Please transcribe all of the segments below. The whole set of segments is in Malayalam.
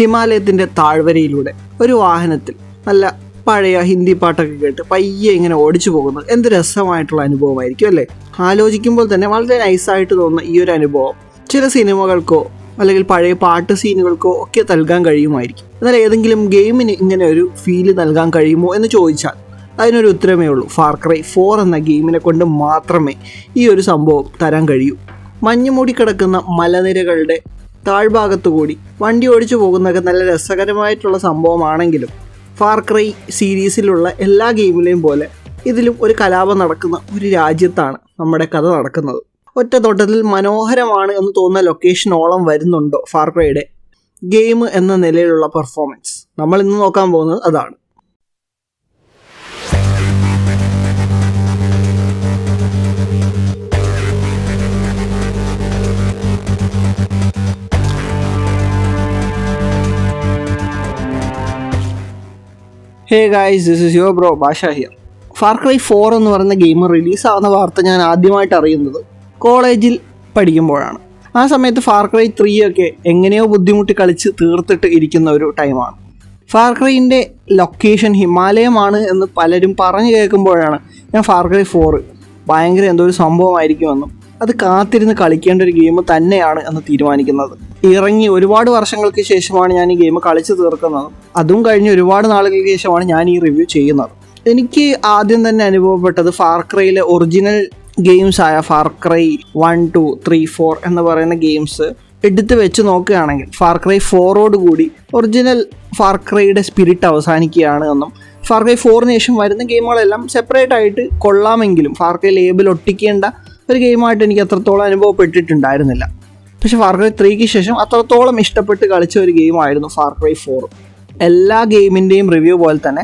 ഹിമാലയത്തിന്റെ താഴ്വരയിലൂടെ ഒരു വാഹനത്തിൽ. നല്ല പഴയ ഹിന്ദി പാട്ടൊക്കെ കേട്ട് പയ്യെ ഇങ്ങനെ ഓടിച്ചു പോകുന്നത്. എന്ത് രസമായിട്ടുള്ള അനുഭവമായിരിക്കും അല്ലേ? ആലോചിക്കുമ്പോൾ തന്നെ വളരെ നൈസായിട്ട് തോന്നുന്ന ഈ ഒരു അനുഭവം. ചില സിനിമകൾക്കോ അല്ലെങ്കിൽ പഴയ പാട്ട് സീനുകൾക്കോ ഒക്കെ നൽകാൻ കഴിയുമായിരിക്കും. എന്നാൽ ഏതെങ്കിലും ഗെയിമിന് ഇങ്ങനെ ഒരു ഫീൽ നൽകാൻ കഴിയുമോ എന്ന് ചോദിച്ചാൽ അതിനൊരു ഉത്തരമേ ഉള്ളൂ. ഫാർക്രൈ ഫോർ എന്ന ഗെയിമിനെ കൊണ്ട് മാത്രമേ ഈ ഒരു സംഭവം തരാൻ കഴിയൂ. മഞ്ഞുമൂടി മൂടിക്കിടക്കുന്ന മലനിരകളുടെ താഴ്ഭാഗത്തു കൂടി വണ്ടി ഓടിച്ചു പോകുന്നതൊക്കെ നല്ല രസകരമായിട്ടുള്ള സംഭവമാണെങ്കിലും ഫാർക്രൈ സീരീസിലുള്ള എല്ലാ ഗെയിമിലെയും പോലെ ഇതിലും ഒരു കലാപം നടക്കുന്ന ഒരു രാജ്യത്താണ് നമ്മുടെ കഥ നടക്കുന്നത്. ഒറ്റ തോട്ടത്തിൽ മനോഹരമാണ് എന്ന് തോന്നുന്ന ലൊക്കേഷനോളം വരുന്നുണ്ടോ ഫാർക്രൈയുടെ ഗെയിം എന്ന നിലയിലുള്ള പെർഫോമൻസ് നമ്മൾ ഇന്ന് നോക്കാൻ പോകുന്നത് അതാണ്. Hey guys this is your bro Bhasha here far cry four എന്ന് പറയുന്ന ഗെയിം റിലീസാവുന്ന വാർത്ത ഞാൻ ആദ്യമായിട്ട് അറിയുന്നത് കോളേജിൽ പഠിക്കുമ്പോഴാണ്. ആ സമയത്ത് ഫാർക്രൈ ത്രീ ഒക്കെ എങ്ങനെയോ ബുദ്ധിമുട്ടി കളിച്ച് തീർത്തിട്ട് ഇരിക്കുന്ന ഒരു ടൈമാണ് ഫാർക്രൈന്റെ ലൊക്കേഷൻ ഹിമാലയമാണ് എന്ന് പലരും പറഞ്ഞു കേൾക്കുമ്പോഴാണ് ഞാൻ ഫാർക്രൈ ഫോർ ഭയങ്കര എന്തോ ഒരു സംഭവമായിരിക്കുമെന്നും അത് കാത്തിരുന്ന് കളിക്കേണ്ട ഒരു ഗെയിം തന്നെയാണ് എന്ന് തീരുമാനിക്കുന്നത്. ഇറങ്ങി ഒരുപാട് വർഷങ്ങൾക്ക് ശേഷമാണ് ഞാൻ ഈ ഗെയിം കളിച്ചു തീർക്കുന്നത്. അതും കഴിഞ്ഞ് ഒരുപാട് നാളുകൾക്ക് ശേഷമാണ് ഞാൻ ഈ റിവ്യൂ ചെയ്യുന്നത്. എനിക്ക് ആദ്യം തന്നെ അനുഭവപ്പെട്ടത് ഫാർക്രയിലെ ഒറിജിനൽ ഗെയിംസ് ആയ far cry one two three four എന്ന് പറയുന്ന ഗെയിംസ് എടുത്ത് വെച്ച് നോക്കുകയാണെങ്കിൽ ഫാർക്രൈ ഫോറോട് കൂടി ഒറിജിനൽ ഫാർക്രൈയുടെ സ്പിരിറ്റ് അവസാനിക്കുകയാണ് എന്നും ഫാർക്രൈ ഫോറിന് ശേഷം വരുന്ന ഗെയിമുകളെല്ലാം സെപ്പറേറ്റ് ആയിട്ട് കൊള്ളാമെങ്കിലും ഫാർക്രൈ ലേബിൾ ഒട്ടിക്കേണ്ട ഒരു ഗെയിമായിട്ട് എനിക്ക് അത്രത്തോളം അനുഭവപ്പെട്ടിട്ടുണ്ടായിരുന്നില്ല. പക്ഷെ ഫാർ ക്രൈ ത്രീക്ക് ശേഷം അത്രത്തോളം ഇഷ്ടപ്പെട്ട് കളിച്ച ഒരു ഗെയിമായിരുന്നു ഫാർ ക്രൈ ഫോർ. എല്ലാ ഗെയിമിന്റെയും റിവ്യൂ പോലെ തന്നെ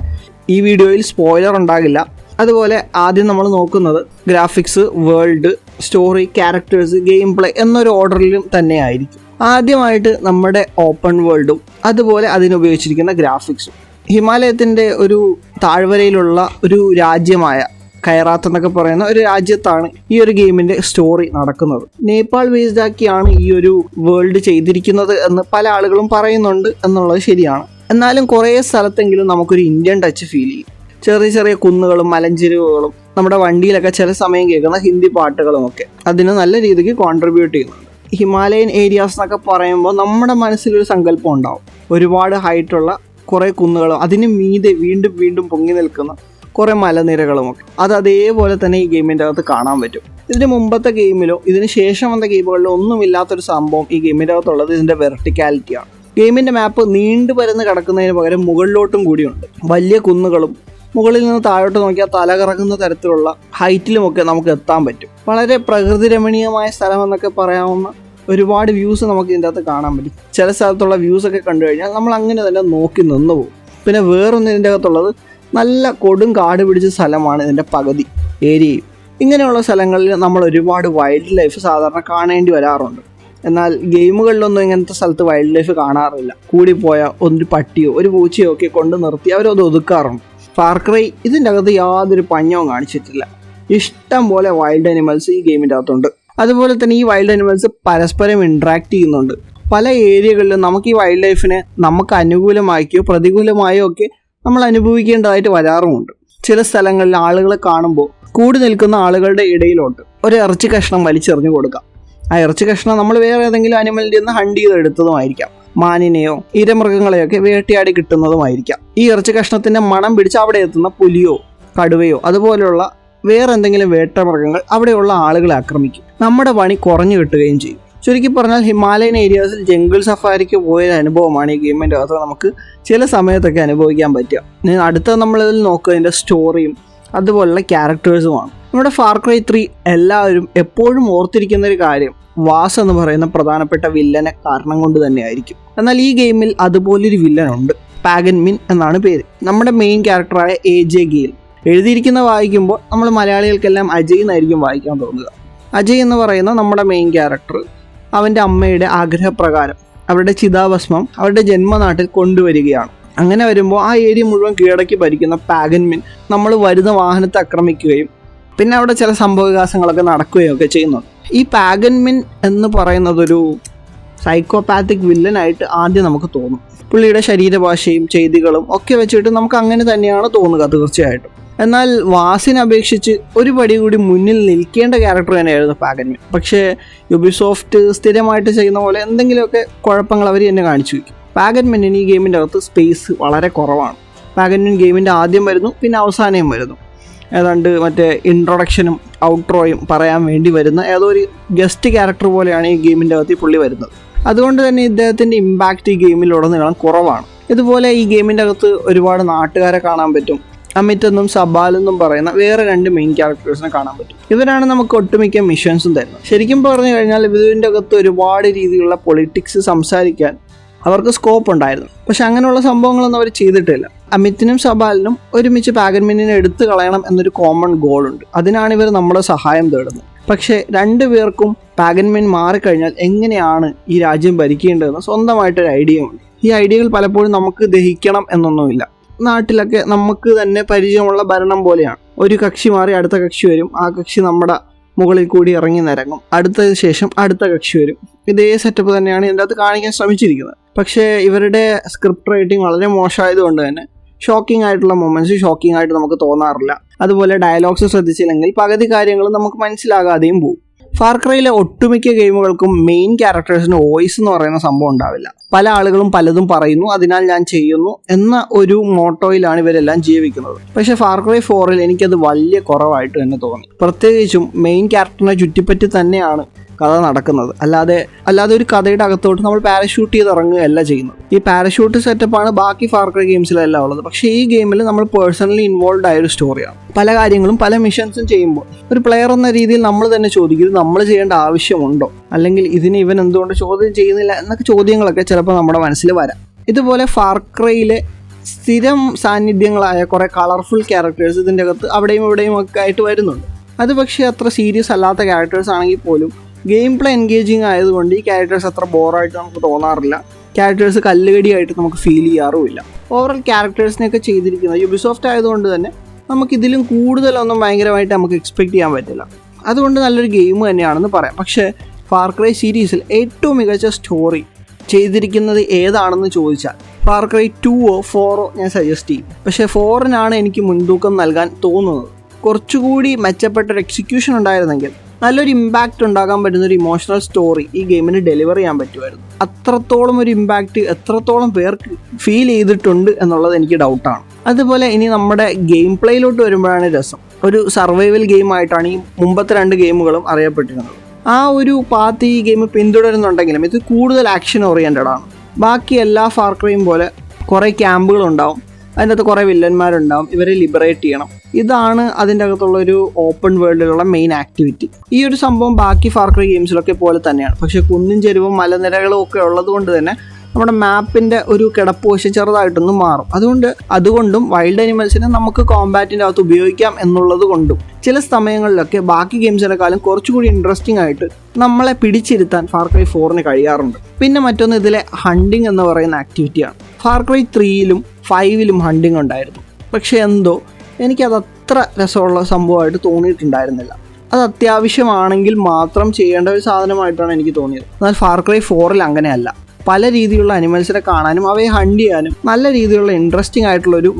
ഈ വീഡിയോയിൽ സ്പോയിലർ ഉണ്ടാകില്ല. അതുപോലെ ആദ്യം നമ്മൾ നോക്കുന്നത് graphics world story characters game play എന്നൊരു ഓർഡറിലും തന്നെയായിരിക്കും. ആദ്യമായിട്ട് നമ്മുടെ ഓപ്പൺ വേൾഡും അതുപോലെ അതിനുപയോഗിച്ചിരിക്കുന്ന ഗ്രാഫിക്സും. ഹിമാലയത്തിന്റെ ഒരു താഴ്വരയിലുള്ള ഒരു രാജ്യമായ കയറാത്ത് എന്നൊക്കെ പറയുന്ന ഒരു രാജ്യത്താണ് ഈ ഒരു ഗെയിമിന്റെ സ്റ്റോറി നടക്കുന്നത്. നേപ്പാൾ ബേസ്ഡ് ആക്കിയാണ് ഈ ഒരു വേൾഡ് ചെയ്തിരിക്കുന്നത് എന്ന് പല ആളുകളും പറയുന്നുണ്ട് എന്നുള്ളത് ശരിയാണ്. എന്നാലും കുറേ സ്ഥലത്തെങ്കിലും നമുക്കൊരു ഇന്ത്യൻ ടച്ച് ഫീൽ ചെയ്യും. ചെറിയ ചെറിയ കുന്നുകളും മലഞ്ചെരുവുകളും നമ്മുടെ വണ്ടിയിലൊക്കെ ചില സമയം കേൾക്കുന്ന ഹിന്ദി പാട്ടുകളും ഒക്കെ അതിന് നല്ല രീതിക്ക് കോൺട്രിബ്യൂട്ട് ചെയ്യുന്നുണ്ട്. ഹിമാലയൻ ഏരിയാസ് എന്നൊക്കെ പറയുമ്പോൾ നമ്മുടെ മനസ്സിലൊരു സങ്കല്പം ഉണ്ടാവും. ഒരുപാട് ഹൈറ്റുള്ള കുറേ കുന്നുകളും അതിന് മീതെ വീണ്ടും വീണ്ടും പൊങ്ങി നിൽക്കുന്ന കുറേ മലനിരകളുമൊക്കെ. അത് അതേപോലെ തന്നെ ഈ ഗെയിമിന്റെ അകത്ത് കാണാൻ പറ്റും. ഇതിന് മുമ്പത്തെ ഗെയിമിലോ ഇതിന് ശേഷം വന്ന ഗെയിമുകളിലോ ഒന്നുമില്ലാത്തൊരു സംഭവം ഈ ഗെയിമിന്റെ അകത്തുള്ളത് ഇതിന്റെ വെർട്ടിക്കാലിറ്റിയാണ്. ഗെയിമിന്റെ മാപ്പ് നീണ്ടു പരന്ന് കിടക്കുന്നതിന് പകരം മുകളിലോട്ടും കൂടിയുണ്ട്. വലിയ കുന്നുകളും മുകളിൽ നിന്ന് താഴോട്ട് നോക്കിയാൽ തല കറങ്ങുന്ന തരത്തിലുള്ള ഹൈറ്റിലുമൊക്കെ നമുക്ക് എത്താൻ പറ്റും. വളരെ പ്രകൃതി രമണീയമായ സ്ഥലം എന്നൊക്കെ പറയാവുന്ന ഒരുപാട് വ്യൂസ് നമുക്ക് ഇതിന്റെ അകത്ത് കാണാൻ പറ്റും. ചില സ്ഥലത്തുള്ള വ്യൂസ് ഒക്കെ കണ്ടു കഴിഞ്ഞാൽ നമ്മൾ അങ്ങനെ തന്നെ നോക്കി നിന്ന് പോകും. പിന്നെ വേറൊന്നും ഇതിന്റെ അകത്തുള്ളത് നല്ല കൊടും കാട് പിടിച്ച സ്ഥലമാണ് ഇതിന്റെ പകുതി ഏരിയയും. ഇങ്ങനെയുള്ള സ്ഥലങ്ങളിൽ നമ്മൾ ഒരുപാട് വൈൽഡ് ലൈഫ് സാധാരണ കാണേണ്ടി വരാറുണ്ട്. എന്നാൽ ഗെയിമുകളിലൊന്നും ഇങ്ങനത്തെ സ്ഥലത്ത് വൈൽഡ് ലൈഫ് കാണാറില്ല കൂടിപ്പോയ ഒരു പട്ടിയോ ഒരു പൂച്ചയോ ഒക്കെ കൊണ്ട് നിർത്തി അവരത് ഒതുക്കാറുണ്ട്. ഫാർക്രൈ ഇതിന്റെ അകത്ത് യാതൊരു പഞ്ഞവും കാണിച്ചിട്ടില്ല. ഇഷ്ടം പോലെ വൈൽഡ് അനിമൽസ് ഈ ഗെയിമിന്റെ അകത്തുണ്ട്. അതുപോലെ തന്നെ ഈ വൈൽഡ് അനിമൽസ് പരസ്പരം ഇൻട്രാക്ട് ചെയ്യുന്നുണ്ട്. പല ഏരിയകളിലും നമുക്ക് ഈ വൈൽഡ് ലൈഫിനെ നമുക്ക് അനുകൂലമാക്കിയോ പ്രതികൂലമായോ ഒക്കെ നമ്മൾ അനുഭവിക്കേണ്ടതായിട്ട് വരാറുമുണ്ട്. ചില സ്ഥലങ്ങളിൽ ആളുകളെ കാണുമ്പോൾ കൂടി നിൽക്കുന്ന ആളുകളുടെ ഇടയിലോട്ട് ഒരു ഇറച്ചി കഷ്ണം വലിച്ചെറിഞ്ഞു കൊടുക്കാം. ആ ഇറച്ചി കഷ്ണം നമ്മൾ വേറെ ഏതെങ്കിലും അനിമലിന്റെ നിന്ന് ഹണ്ട് ചെയ്ത് എടുത്തതുമായിരിക്കാം. മാനിനെയോ ഇരമൃഗങ്ങളെയൊക്കെ വേട്ടയാടി കിട്ടുന്നതുമായിരിക്കാം. ഈ ഇറച്ചി കഷ്ണത്തിന്റെ മണം പിടിച്ച് അവിടെ എത്തുന്ന പുലിയോ കടുവയോ അതുപോലെയുള്ള വേറെ എന്തെങ്കിലും വേട്ടമൃഗങ്ങൾ അവിടെയുള്ള ആളുകളെ ആക്രമിക്കും. നമ്മുടെ പണി കുറഞ്ഞു കിട്ടുകയും ചെയ്യും. ചുരുക്കി പറഞ്ഞാൽ ഹിമാലയൻ ഏരിയാസിൽ ജംഗിൾ സഫാരിക്ക് പോയ അനുഭവമാണ് ഈ ഗെയിമിന്റെ അകത്ത് നമുക്ക് ചില സമയത്തൊക്കെ അനുഭവിക്കാൻ പറ്റുക. അടുത്ത നമ്മളിതിൽ നോക്കുന്നതിന്റെ സ്റ്റോറിയും അതുപോലുള്ള ക്യാരക്ടേഴ്സുമാണ് നമ്മുടെ ഫാർക്രൈ ത്രീ എല്ലാവരും എപ്പോഴും ഓർത്തിരിക്കുന്ന ഒരു കാര്യം വാസ് എന്ന് പറയുന്ന പ്രധാനപ്പെട്ട വില്ലനെ കാരണം കൊണ്ട് തന്നെയായിരിക്കും. എന്നാൽ ഈ ഗെയിമിൽ അതുപോലൊരു വില്ലനുണ്ട് പാഗൻ മിൻ എന്നാണ് പേര്. നമ്മുടെ മെയിൻ ക്യാരക്ടറായ എ ജെ ഗെയിൽ എഴുതിയിരിക്കുന്ന വായിക്കുമ്പോൾ നമ്മൾ മലയാളികൾക്കെല്ലാം അജയ് എന്നായിരിക്കും വായിക്കാൻ തോന്നുക. അജയ് എന്ന് പറയുന്ന നമ്മുടെ മെയിൻ ക്യാരക്ടർ അവന്റെ അമ്മയുടെ ആഗ്രഹപ്രകാരം. അവരുടെ ചിതാഭസ്മം അവരുടെ ജന്മനാട്ടിൽ കൊണ്ടുവരികയാണ്. അങ്ങനെ വരുമ്പോൾ ആ ഏരിയ മുഴുവൻ കീഴടക്കി ഭരിക്കുന്ന പാഗൻമിൻ നമ്മൾ വരുന്ന വാഹനത്തെ ആക്രമിക്കുകയും പിന്നെ അവിടെ ചില സംഭവവികാസങ്ങളൊക്കെ നടക്കുകയും ഒക്കെ ചെയ്യുന്നുണ്ട്. ഈ പാഗൻമിൻ എന്ന് പറയുന്നതൊരു സൈക്കോപാത്തിക് വില്ലനായിട്ട് ആദ്യം നമുക്ക് തോന്നും. പുള്ളിയുടെ ശരീരഭാഷയും ചെയ്തികളും ഒക്കെ വെച്ചിട്ട് നമുക്ക് അങ്ങനെ തന്നെയാണ് തോന്നുക തീർച്ചയായിട്ടും. എന്നാൽ വാസിനെ അപേക്ഷിച്ച് ഒരു പടി കൂടി മുന്നിൽ നിൽക്കേണ്ട ക്യാരക്ടർ തന്നെയായിരുന്നു പാഗൻമിൻ പക്ഷേ യുബിസോഫ്റ്റ് സ്ഥിരമായിട്ട് ചെയ്യുന്ന പോലെ എന്തെങ്കിലുമൊക്കെ കുഴപ്പങ്ങൾ അവർ തന്നെ കാണിച്ചു വയ്ക്കും. പാഗൻമെന്റിന് ഈ ഗെയിമിന്റെ അകത്ത് സ്പേസ് വളരെ കുറവാണ്. പാകന്മെൻ ഗെയിമിന്റെ ആദ്യം വരുന്നു പിന്നെ അവസാനവും വരുന്നു. ഏതാണ്ട് മറ്റേ ഇൻട്രൊഡക്ഷനും ഔട്ട്രോയും പറയാൻ വേണ്ടി വരുന്ന ഏതോ ഒരു ഗസ്റ്റ് ക്യാരക്ടർ പോലെയാണ് ഈ ഗെയിമിന്റെ അകത്ത് പുള്ളി വരുന്നത്. അതുകൊണ്ട് തന്നെ ഇദ്ദേഹത്തിന്റെ ഇമ്പാക്റ്റ് ഈ ഗെയിമിലുടനീളം കുറവാണ്. ഇതുപോലെ ഈ ഗെയിമിന്റെ അകത്ത് ഒരുപാട് നാട്ടുകാരെ കാണാൻ പറ്റും. അമിത് എന്നും സബാൽ എന്നും പറയുന്ന വേറെ രണ്ട് മെയിൻ ക്യാരക്ടേഴ്സിനെ കാണാൻ പറ്റും. ഇവരാണ് നമുക്ക് ഒട്ടുമിക്ക മിഷൻസും തരുന്നത്. ശരിക്കും പറഞ്ഞു കഴിഞ്ഞാൽ ഇതിന്റെ അകത്ത് ഒരുപാട് രീതിയിലുള്ള പൊളിറ്റിക്സ് സംസാരിക്കാൻ അവർക്ക് സ്കോപ്പ് ഉണ്ടായിരുന്നു. പക്ഷെ അങ്ങനെയുള്ള സംഭവങ്ങളൊന്നും അവർ ചെയ്തിട്ടില്ല. അമിത്തിനും സബാലിനും ഒരുമിച്ച് പാഗൻമിനെ എടുത്തു കളയണം എന്നൊരു കോമൺ ഗോൾ ഉണ്ട്. അതിനാണ് ഇവർ നമ്മുടെ സഹായം തേടുന്നത്. പക്ഷേ രണ്ടു പേർക്കും പാഗൻമിൻ മാറിക്കഴിഞ്ഞാൽ എങ്ങനെയാണ് ഈ രാജ്യം ഭരിക്കേണ്ടതെന്ന് സ്വന്തമായിട്ടൊരു ഐഡിയ ഉണ്ട്. ഈ ഐഡിയകൾ പലപ്പോഴും നമുക്ക് ദഹിക്കണം എന്നൊന്നുമില്ല. നാട്ടിലൊക്കെ നമുക്ക് തന്നെ പരിചയമുള്ള ഭരണം പോലെയാണ്. ഒരു കക്ഷി മാറി അടുത്ത കക്ഷി വരും. ആ കക്ഷി നമ്മുടെ മുകളിൽ കൂടി ഇറങ്ങി നിരങ്ങും. അടുത്ത ശേഷം അടുത്ത കക്ഷി വരും. ഇതേ സെറ്റപ്പ് തന്നെയാണ് ഇതിന്റെ അകത്ത് കാണിക്കാൻ ശ്രമിച്ചിരിക്കുന്നത്. പക്ഷേ ഇവരുടെ സ്ക്രിപ്റ്റ് റൈറ്റിംഗ് വളരെ മോശമായതുകൊണ്ട് തന്നെ ഷോക്കിംഗ് ആയിട്ടുള്ള മൊമെന്റ്സ് ഷോക്കിംഗ് ആയിട്ട് നമുക്ക് തോന്നാറില്ല. അതുപോലെ ഡയലോഗ്സ് ശ്രദ്ധിച്ചില്ലെങ്കിൽ പകുതി കാര്യങ്ങളും നമുക്ക് മനസ്സിലാകാതെയും പോകും. ഫാർക്രയിലെ ഒട്ടുമിക്ക ഗെയിമുകൾക്കും മെയിൻ ക്യാരക്ടേഴ്സിന് വോയിസ് എന്ന് പറയുന്ന സംഭവം ഉണ്ടാവില്ല. പല ആളുകളും പലതും പറയുന്നു അതിനാൽ ഞാൻ ചെയ്യുന്നു എന്ന ഒരു മോട്ടോയിലാണ് ഇവരെല്ലാം ജീവിക്കുന്നത്. പക്ഷെ ഫാർക്രൈ ഫോറിൽ എനിക്കത് വലിയ കുറവായിട്ട് തന്നെ തോന്നി. പ്രത്യേകിച്ചും മെയിൻ ക്യാരക്ടറിനെ ചുറ്റിപ്പറ്റി തന്നെയാണ് കഥ നടക്കുന്നത്. അല്ലാതെ അല്ലാതെ ഒരു കഥയുടെ അകത്തോട്ട് നമ്മൾ പാരഷൂട്ട് ചെയ്ത് ഇറങ്ങുകയല്ല ചെയ്യുന്നത്. ഈ പാരഷൂട്ട് സെറ്റപ്പാണ് ബാക്കി ഫാർക്രൈ ഗെയിംസിലെല്ലാം ഉള്ളത്. പക്ഷേ ഈ ഗെയിമിൽ നമ്മൾ പേഴ്സണലി ഇൻവോൾവ് ആയ ഒരു സ്റ്റോറിയാണ് പല കാര്യങ്ങളും പല മിഷൻസും ചെയ്യുമ്പോൾ ഒരു പ്ലെയർ എന്ന രീതിയിൽ നമ്മൾ തന്നെ ചോദിക്കും നമ്മൾ ചെയ്യേണ്ട ആവശ്യമുണ്ടോ? അല്ലെങ്കിൽ ഇതിന് ഇവൻ എന്തുകൊണ്ട് ചോദ്യം ചെയ്യുന്നില്ല എന്നൊക്കെ ചോദ്യങ്ങളൊക്കെ ചിലപ്പോൾ നമ്മുടെ മനസ്സിൽ വരാം. ഇതുപോലെ ഫാർക്രയിലെ സ്ഥിരം സാന്നിധ്യങ്ങളായ കുറേ കളർഫുൾ ക്യാരക്ടേഴ്സ് ഇതിന്റെ അകത്ത് അവിടെയും ഇവിടെയും ഒക്കെ ആയിട്ട് വരുന്നുണ്ട്. അത് പക്ഷേ അത്ര സീരിയസ് അല്ലാത്ത ക്യാരക്ടേഴ്സ് ആണെങ്കിൽ പോലും ഗെയിം പ്ലേ എൻഗേജിങ് ആയതുകൊണ്ട് ഈ ക്യാരക്ടേഴ്സ് അത്ര ബോറായിട്ട് നമുക്ക് തോന്നാറില്ല. ക്യാരക്ടേഴ്സ് കല്ലുകടിയായിട്ട് നമുക്ക് ഫീൽ ചെയ്യാറുമില്ല. ഓവറോൾ ക്യാരക്ടേഴ്സിനെയൊക്കെ ചെയ്തിരിക്കുന്നത് യുബിസോഫ്റ്റ് ആയതുകൊണ്ട് തന്നെ നമുക്കിതിലും കൂടുതലൊന്നും ഭയങ്കരമായിട്ട് നമുക്ക് എക്സ്പെക്ട് ചെയ്യാൻ പറ്റില്ല. അതുകൊണ്ട് നല്ലൊരു ഗെയിം തന്നെയാണെന്ന് പറയാം. പക്ഷേ ഫാർക്രൈ സീരീസിൽ ഏറ്റവും മികച്ച സ്റ്റോറി ചെയ്തിരിക്കുന്നത് ഏതാണെന്ന് ചോദിച്ചാൽ ഫാർക്രൈ ടുവോ ഫോറോ ഞാൻ സജസ്റ്റ് ചെയ്യും. പക്ഷേ ഫോറിനാണ് എനിക്ക് മുൻതൂക്കം നൽകാൻ തോന്നുന്നത്. കുറച്ചുകൂടി മെച്ചപ്പെട്ട ഒരു എക്സിക്യൂഷൻ ഉണ്ടായിരുന്നെങ്കിൽ നല്ലൊരു ഇമ്പാക്റ്റ് ഉണ്ടാകാൻ പറ്റുന്ന ഒരു ഇമോഷണൽ സ്റ്റോറി ഈ ഗെയിമിന് ഡെലിവർ ചെയ്യാൻ പറ്റുമായിരുന്നു. അത്രത്തോളം ഒരു ഇമ്പാക്റ്റ് എത്രത്തോളം പേർക്ക് ഫീൽ ചെയ്തിട്ടുണ്ട് എന്നുള്ളത് എനിക്ക് ഡൗട്ടാണ് അതുപോലെ ഇനി നമ്മുടെ ഗെയിം പ്ലേയിലോട്ട് വരുമ്പോഴാണ് രസം. ഒരു സർവൈവൽ ഗെയിം ആയിട്ടാണ് ഈ മുമ്പത്തെ രണ്ട് ഗെയിമുകളും അറിയപ്പെട്ടിരുന്നത്. ആ ഒരു പാത്ത് ഈ ഗെയിം പിന്തുടരുന്നുണ്ടെങ്കിലും ഇത് കൂടുതൽ ആക്ഷൻ ഓറിയന്റഡ് ആണ്. ബാക്കി എല്ലാ ഫാർക്രയും പോലെ കുറേ ക്യാമ്പുകളുണ്ടാവും അതിന്റെ അകത്ത് കുറേ വില്ലന്മാരുണ്ടാവും ഇവരെ ലിബറേറ്റ് ചെയ്യണം. ഇതാണ് അതിന്റെ അകത്തുള്ള ഒരു ഓപ്പൺ വേൾഡിലുള്ള മെയിൻ ആക്ടിവിറ്റി ഈ ഒരു സംഭവം ബാക്കി ഫാർക്രൈ ഗെയിംസിലൊക്കെ പോലെ തന്നെയാണ്. പക്ഷേ കുന്നും ചെരുവും മലനിരകളും ഒക്കെ ഉള്ളത് കൊണ്ട് തന്നെ നമ്മുടെ മാപ്പിന്റെ ഒരു കിടപ്പ് വശം ചെറുതായിട്ടൊന്ന് മാറും. അതുകൊണ്ട് അതുകൊണ്ടും വൈൽഡ് അനിമൽസിനെ നമുക്ക് കോമ്പാറ്റിന്റെ അകത്ത് ഉപയോഗിക്കാം എന്നുള്ളത് കൊണ്ടും ചില സമയങ്ങളിലൊക്കെ ബാക്കി ഗെയിംസിനെക്കാളും കുറച്ചുകൂടി ഇൻട്രസ്റ്റിംഗ് ആയിട്ട് നമ്മളെ പിടിച്ചിരുത്താൻ ഫാർക്രൈ ഫോറിന് കഴിയാറുണ്ട്. പിന്നെ മറ്റൊന്ന് ഇതിലെ ഹണ്ടിങ് എന്ന് പറയുന്ന ആക്ടിവിറ്റിയാണ് ഫാർക്രൈ ത്രീയിലും ഫൈവിലും ഹണ്ടിങ് ഉണ്ടായിരുന്നു. പക്ഷേ എന്തോ എനിക്കത് അത്ര രസമുള്ള സംഭവമായിട്ട് തോന്നിയിട്ടുണ്ടായിരുന്നില്ല. അത് അത്യാവശ്യമാണെങ്കിൽ മാത്രം ചെയ്യേണ്ട ഒരു സാധനമായിട്ടാണ് എനിക്ക് തോന്നിയത്. എന്നാൽ ഫാർക്രൈ ഫോറിൽ അങ്ങനെയല്ല. പല രീതിയിലുള്ള അനിമൽസിനെ കാണാനും അവയെ ഹണ്ട് ചെയ്യാനും നല്ല രീതിയിലുള്ള ഇൻട്രസ്റ്റിംഗ് ആയിട്ടുള്ള ഒരു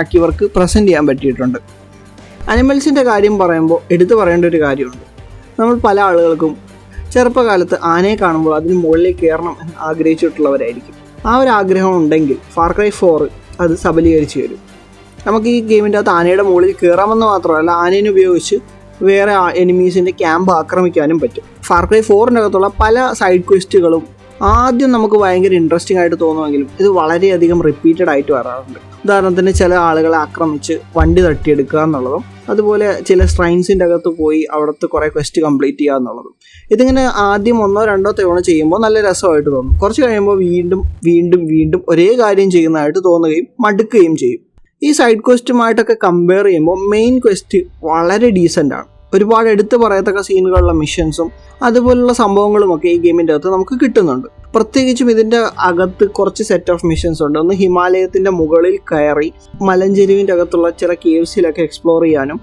ആക്കി ഇവർക്ക് പ്രസന്റ് ചെയ്യാൻ പറ്റിയിട്ടുണ്ട്. അനിമൽസിന്റെ കാര്യം പറയുമ്പോൾ എടുത്തു പറയേണ്ട ഒരു കാര്യമുണ്ട്. നമ്മൾ പല ആളുകൾക്കും ചെറുപ്പകാലത്ത് ആനയെ കാണുമ്പോൾ അതിന് മുകളിൽ കയറണം എന്ന് ആഗ്രഹിച്ചിട്ടുള്ളവരായിരിക്കും. ആ ഒരു ആഗ്രഹം ഉണ്ടെങ്കിൽ ഫാർക്രൈ ഫോർ അത് സബലീകരിച്ചു വരും. നമുക്ക് ഈ ഗെയിമിന്റെ അകത്ത് ആനയുടെ മുകളിൽ കയറാമെന്ന് മാത്രമല്ല ആനേനെ ഉപയോഗിച്ച് വേറെ എനിമീസിന്റെ ക്യാമ്പ് ആക്രമിക്കാനും പറ്റും. ഫാർക്രൈ ഫോറിന്റെ അകത്തുള്ള പല സൈഡ് ക്വസ്റ്റുകളും ആദ്യം നമുക്ക് ഭയങ്കര ഇൻട്രസ്റ്റിംഗ് ആയിട്ട് തോന്നുമെങ്കിലും ഇത് വളരെയധികം റിപ്പീറ്റഡ് ആയിട്ട് വരാറുണ്ട്. ഉദാഹരണത്തിന് ചില ആളുകളെ ആക്രമിച്ച് വണ്ടി തട്ടിയെടുക്കുക എന്നുള്ളതും അതുപോലെ ചില സ്ട്രൈൻസിന്റെ അകത്ത് പോയി അവിടുത്തെ കുറേ ക്വസ്റ്റ് കംപ്ലീറ്റ് ചെയ്യുക എന്നുള്ളതും. ഇതിങ്ങനെ ആദ്യം ഒന്നോ രണ്ടോ തവണ ചെയ്യുമ്പോൾ നല്ല രസമായിട്ട് തോന്നും. കുറച്ച് കഴിയുമ്പോൾ വീണ്ടും വീണ്ടും വീണ്ടും ഒരേ കാര്യം ചെയ്യുന്നതായിട്ട് തോന്നുകയും മടുക്കുകയും ചെയ്യും. ഈ സൈഡ് ക്വസ്റ്റുമായിട്ടൊക്കെ കമ്പയർ ചെയ്യുമ്പോൾ മെയിൻ ക്വസ്റ്റ് വളരെ ഡീസന്റ് ആണ്. ഒരുപാട് എടുത്തു പറയത്തക്ക സീനുകളുള്ള മിഷൻസും അതുപോലുള്ള സംഭവങ്ങളുമൊക്കെ ഈ ഗെയിമിന്റെ അകത്ത് നമുക്ക് കിട്ടുന്നുണ്ട്. പ്രത്യേകിച്ചും ഇതിന്റെ അകത്ത് കുറച്ച് സെറ്റ് ഓഫ് മിഷൻസ് ഉണ്ട്. ഒന്ന് ഹിമാലയത്തിന്റെ മുകളിൽ കയറി മലഞ്ചെരുവിന്റെ അകത്തുള്ള ചില കേവ്സിലൊക്കെ എക്സ്പ്ലോർ ചെയ്യാനും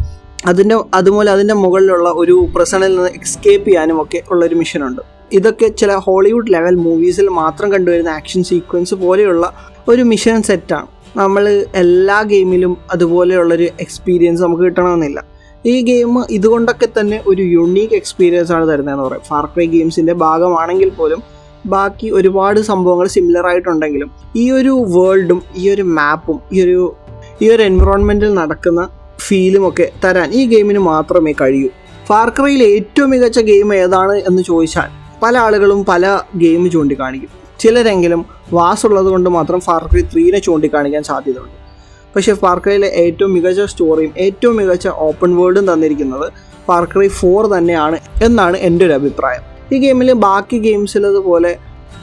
അതിന്റെ അതുപോലെ അതിന്റെ മുകളിലുള്ള ഒരു പ്രസണിൽ നിന്ന് എക്സ്കേപ്പ് ചെയ്യാനും ഒക്കെ ഉള്ളൊരു മിഷനുണ്ട് ഇതൊക്കെ ചില ഹോളിവുഡ് ലെവൽ മൂവീസിൽ മാത്രം കണ്ടുവരുന്ന ആക്ഷൻ സീക്വൻസ് പോലെയുള്ള ഒരു മിഷൻ സെറ്റാണ് നമ്മൾ എല്ലാ ഗെയിമിലും അതുപോലെയുള്ളൊരു എക്സ്പീരിയൻസ് നമുക്ക് കിട്ടണമെന്നില്ല. ഈ ഗെയിം ഇതുകൊണ്ടൊക്കെ തന്നെ ഒരു യുണീക്ക് എക്സ്പീരിയൻസ് ആണ് തരുന്നതെന്ന് പറയാം. ഫാർക്വേ ഗെയിംസിന്റെ ഭാഗമാണെങ്കിൽ പോലും ബാക്കി ഒരുപാട് സംഭവങ്ങൾ സിമിലർ ആയിട്ടുണ്ടെങ്കിലും ഈ ഒരു വേൾഡും ഈ ഒരു മാപ്പും ഈ ഒരു ഈ ഒരു എൻവിറോൺമെന്റിൽ നടക്കുന്ന ഫീലും ഒക്കെ തരാൻ ഈ ഗെയിമിന് മാത്രമേ കഴിയൂ. ഫാർക്രയിൽ ഏറ്റവും മികച്ച ഗെയിം ഏതാണ് എന്ന് ചോദിച്ചാൽ പല ആളുകളും പല ഗെയിം ചൂണ്ടിക്കാണിക്കും. ചിലരെങ്കിലും വാസുള്ളത് കൊണ്ട് മാത്രം ഫാർക്രൈ ത്രീനെ ചൂണ്ടിക്കാണിക്കാൻ സാധ്യതയുണ്ട്. പക്ഷേ ഫാർക്രയിലെ ഏറ്റവും മികച്ച സ്റ്റോറിയും ഏറ്റവും മികച്ച ഓപ്പൺ വേൾഡും തന്നിരിക്കുന്നത് ഫാർക്രൈ ഫോർ തന്നെയാണ് എന്നാണ് എന്റെ ഒരു അഭിപ്രായം. ഈ ഗെയിമിൽ ബാക്കി ഗെയിംസിലതുപോലെ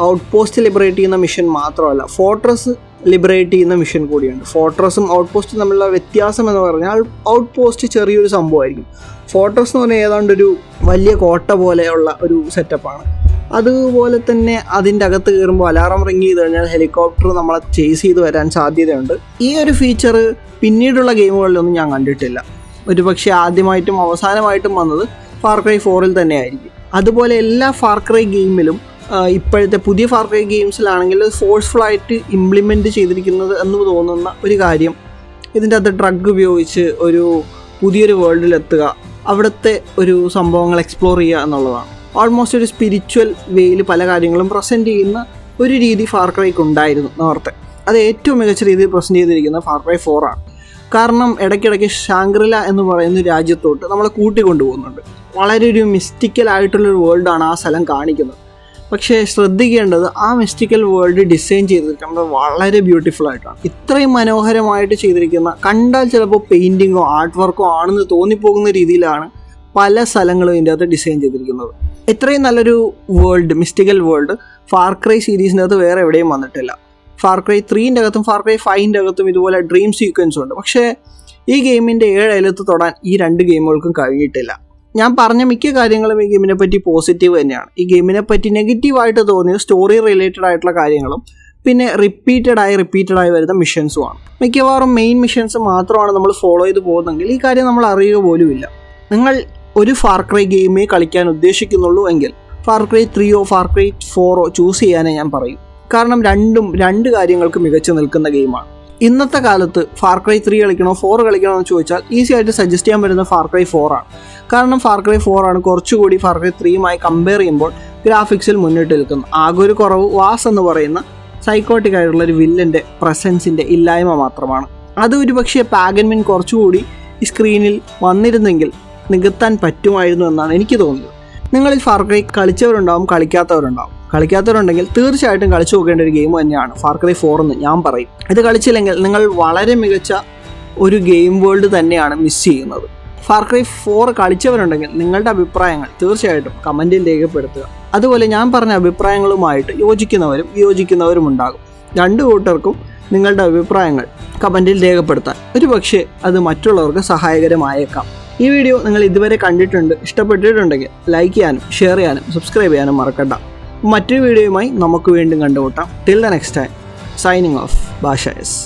ഔട്ട് പോസ്റ്റ് ലിബറേറ്റ് ചെയ്യുന്ന മിഷൻ മാത്രമല്ല ഫോർട്രസ് ലിബറേറ്റ് ചെയ്യുന്ന മിഷൻ കൂടിയുണ്ട്. ഫോർട്രസും ഔട്ട് പോസ്റ്റും തമ്മിലുള്ള വ്യത്യാസം എന്ന് പറഞ്ഞാൽ ഔട്ട് പോസ്റ്റ് ചെറിയൊരു സംഭവമായിരിക്കും. ഫോർട്രസ് എന്ന് പറഞ്ഞാൽ ഏതാണ്ട് ഒരു വലിയ കോട്ട പോലെയുള്ള ഒരു സെറ്റപ്പാണ് അതുപോലെ തന്നെ അതിന്റെ അകത്ത് കയറുമ്പോൾ അലാറം റിങ് ചെയ്ത് കഴിഞ്ഞാൽ ഹെലികോപ്റ്റർ നമ്മളെ ചേസ് ചെയ്ത് വരാൻ സാധ്യതയുണ്ട്. ഈ ഒരു ഫീച്ചർ പിന്നീടുള്ള ഗെയിമുകളിലൊന്നും ഞാൻ കണ്ടിട്ടില്ല. ഒരു പക്ഷേ ആദ്യമായിട്ടും അവസാനമായിട്ടും വന്നത് ഫാർക്രൈ ഫോറിൽ തന്നെയായിരിക്കും. അതുപോലെ എല്ലാ ഫാർക്രൈ ഗെയിമിലും ഇപ്പോഴത്തെ പുതിയ ഫാർക്രൈ ഗെയിംസിലാണെങ്കിൽ ഫോഴ്സ്ഫുൾ ആയിട്ട് ഇംപ്ലിമെന്റ് ചെയ്തിരിക്കുന്നത് എന്ന് തോന്നുന്ന ഒരു കാര്യം ഇതിന്റെ അകത്ത് ഡ്രഗ് ഉപയോഗിച്ച് ഒരു പുതിയൊരു വേൾഡിലെത്തുക അവിടുത്തെ ഒരു സംഭവങ്ങൾ എക്സ്പ്ലോർ ചെയ്യുക എന്നുള്ളതാണ്. ഓൾമോസ്റ്റ് ഒരു സ്പിരിച്വൽ വേയിൽ പല കാര്യങ്ങളും പ്രസന്റ് ചെയ്യുന്ന ഒരു രീതി ഫാർക്രൈക്ക് ഉണ്ടായിരുന്നു നേരത്തെ. അത് ഏറ്റവും മികച്ച രീതിയിൽ പ്രസന്റ് ചെയ്തിരിക്കുന്ന ഫാർക്രൈ ഫോറാണ് കാരണം ഇടയ്ക്കിടയ്ക്ക് ഷാങ്ക്രില എന്ന് പറയുന്ന രാജ്യത്തോട്ട് നമ്മളെ കൂട്ടിക്കൊണ്ടുപോകുന്നുണ്ട്. വളരെ ഒരു മിസ്റ്റിക്കൽ ആയിട്ടുള്ളൊരു വേൾഡാണ് ആ സ്ഥലം കാണിക്കുന്നത്. പക്ഷേ ശ്രദ്ധിക്കേണ്ടത് ആ മിസ്റ്റിക്കൽ വേൾഡ് ഡിസൈൻ ചെയ്തിരിക്കുന്നത് വളരെ ബ്യൂട്ടിഫുൾ ആയിട്ടാണ്. ഇത്രയും മനോഹരമായിട്ട് ചെയ്തിരിക്കുന്ന കണ്ടാൽ ചിലപ്പോൾ പെയിന്റിങ്ങോ ആർട്ട് വർക്കോ ആണെന്ന് തോന്നിപ്പോകുന്ന രീതിയിലാണ് പല സ്ഥലങ്ങളും ഇതിന്റെ അകത്ത് ഡിസൈൻ ചെയ്തിരിക്കുന്നത്. ഇത്രയും നല്ലൊരു world mystical world far cry സീരീസിനകത്ത് വേറെ എവിടെയും വന്നിട്ടില്ല. ഫാർക്രൈ ത്രീന്റെ അകത്തും ഫാർക്രൈ ഫൈവിന്റെ അകത്തും ഇതുപോലെ ഡ്രീം സീക്വൻസ് ഉണ്ട്. പക്ഷേ ഈ ഗെയിമിന്റെ ഏഴ് അയലത്ത് തൊടാൻ ഈ രണ്ട് ഗെയിമുകൾക്കും കഴിഞ്ഞിട്ടില്ല. ഞാൻ പറഞ്ഞ മിക്ക കാര്യങ്ങളും ഈ ഗെയിമിനെ പറ്റി പോസിറ്റീവ് തന്നെയാണ്. ഈ ഗെയിമിനെ പറ്റി നെഗറ്റീവായിട്ട് തോന്നിയത് സ്റ്റോറി റിലേറ്റഡ് ആയിട്ടുള്ള കാര്യങ്ങളും പിന്നെ റിപ്പീറ്റഡ് ആയി റിപ്പീറ്റഡ് ആയി വരുന്ന മിഷൻസുമാണ് മിക്കവാറും മെയിൻ മിഷൻസ് മാത്രമാണ് നമ്മൾ ഫോളോ ചെയ്ത് പോകുന്നതെങ്കിൽ ഈ കാര്യം നമ്മൾ അറിയുക പോലുമില്ല. നിങ്ങൾ ഒരു ഫാർക്രൈ ഗെയിമേ കളിക്കാൻ ഉദ്ദേശിക്കുന്നുള്ളൂ എങ്കിൽ ഫാർക്രൈ ത്രീയോ ഫാർക്രൈ ഫോറോ ചൂസ് ചെയ്യാനേ ഞാൻ പറയും. കാരണം രണ്ടും രണ്ട് കാര്യങ്ങൾക്ക് മികച്ചു നിൽക്കുന്ന ഗെയിമാണ് ഇന്നത്തെ കാലത്ത് ഫാർക്രൈ ത്രീ കളിക്കണോ ഫോർ കളിക്കണോ എന്ന് ചോദിച്ചാൽ ഈസി ആയിട്ട് സജസ്റ്റ് ചെയ്യാൻ പറ്റുന്ന ഫാർക്രൈ ഫോർ ആണ്. കാരണം ഫാർക്രൈ ഫോർ ആണ് കുറച്ചുകൂടി ഫാർക്രൈ ത്രീയുമായി കമ്പയർ ചെയ്യുമ്പോൾ ഗ്രാഫിക്സിൽ മുന്നിട്ട് നിൽക്കുന്നത് ആകെ ഒരു കുറവ് വാസ് എന്ന് പറയുന്ന സൈക്കോട്ടിക് ആയിട്ടുള്ള ഒരു വില്ലന്റെ പ്രസൻസിന്റെ ഇല്ലായ്മ മാത്രമാണ്. അത് ഒരു പക്ഷേ പാഗൻമിൻ കുറച്ചുകൂടി സ്ക്രീനിൽ വന്നിരുന്നെങ്കിൽ നികത്താൻ പറ്റുമായിരുന്നു എന്നാണ് എനിക്ക് തോന്നുന്നത്. നിങ്ങളിൽ ഫാർക്രൈ കളിച്ചവരുണ്ടാവും കളിക്കാത്തവരുണ്ടാവും. കളിക്കാത്തവരുണ്ടെങ്കിൽ തീർച്ചയായിട്ടും കളിച്ചു നോക്കേണ്ട ഒരു ഗെയിം തന്നെയാണ് ഫാർക്രൈ ഫോർ എന്ന് ഞാൻ പറയും. ഇത് കളിച്ചില്ലെങ്കിൽ നിങ്ങൾ വളരെ മികച്ച ഒരു ഗെയിം വേൾഡ് തന്നെയാണ് മിസ് ചെയ്യുന്നത്. ഫാർക്രൈ ഫോർ കളിച്ചവരുണ്ടെങ്കിൽ നിങ്ങളുടെ അഭിപ്രായങ്ങൾ തീർച്ചയായിട്ടും കമന്റിൽ രേഖപ്പെടുത്തുക. അതുപോലെ ഞാൻ പറഞ്ഞ അഭിപ്രായങ്ങളുമായിട്ട് യോജിക്കുന്നവരും വിയോജിക്കുന്നവരും ഉണ്ടാകും. രണ്ടു കൂട്ടർക്കും നിങ്ങളുടെ അഭിപ്രായങ്ങൾ കമന്റിൽ രേഖപ്പെടുത്താൻ. ഒരു പക്ഷേ അത് മറ്റുള്ളവർക്ക് സഹായകരമായേക്കാം. ഈ വീഡിയോ നിങ്ങൾ ഇതുവരെ കണ്ടിട്ടുണ്ട് ഇഷ്ടപ്പെട്ടിട്ടുണ്ടെങ്കിൽ ലൈക്ക് ചെയ്യാനും ഷെയർ ചെയ്യാനും സബ്സ്ക്രൈബ് ചെയ്യാനും മറക്കണ്ട. മറ്റൊരു വീഡിയോയുമായി നമുക്ക് വീണ്ടും കണ്ടുമുട്ടാം. Till the next time signing off Bhasha S